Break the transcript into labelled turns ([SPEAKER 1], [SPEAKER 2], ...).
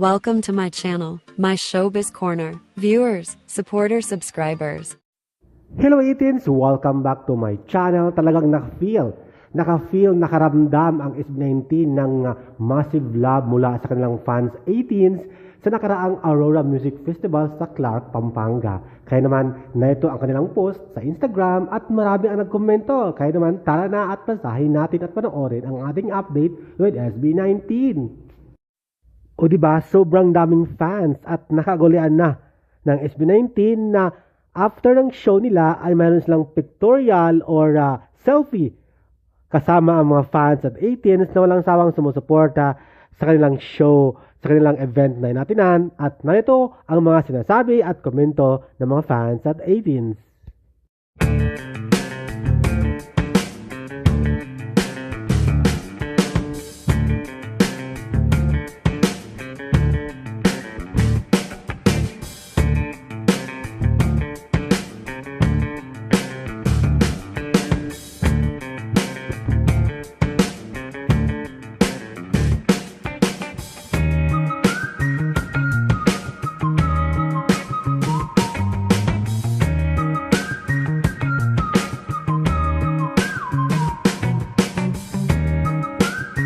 [SPEAKER 1] Welcome to my channel, my showbiz corner. Viewers, supporters, subscribers.
[SPEAKER 2] Hello 18s! Welcome back to my channel. Talagang naka-feel, naka-feel, nakaramdam ang SB19 ng uh, massive love mula sa kanilang fans 18s sa nakaraang Aurora Music Festival sa Clark, Pampanga. Kaya naman, na ito ang kanilang post sa Instagram at marami ang nagkomento. Kaya naman, tara na at basahin natin at panoorin ang ating update with SB19. O di ba? Sobrang daming fans at nakagulian na ng SB19 na after ng show nila ay mayroon silang pictorial or uh, selfie. Kasama ang mga fans at 18s na walang sawang sumusuporta sa kanilang show, sa kanilang event na inatinan. At narito ang mga sinasabi at komento ng mga fans at 18s.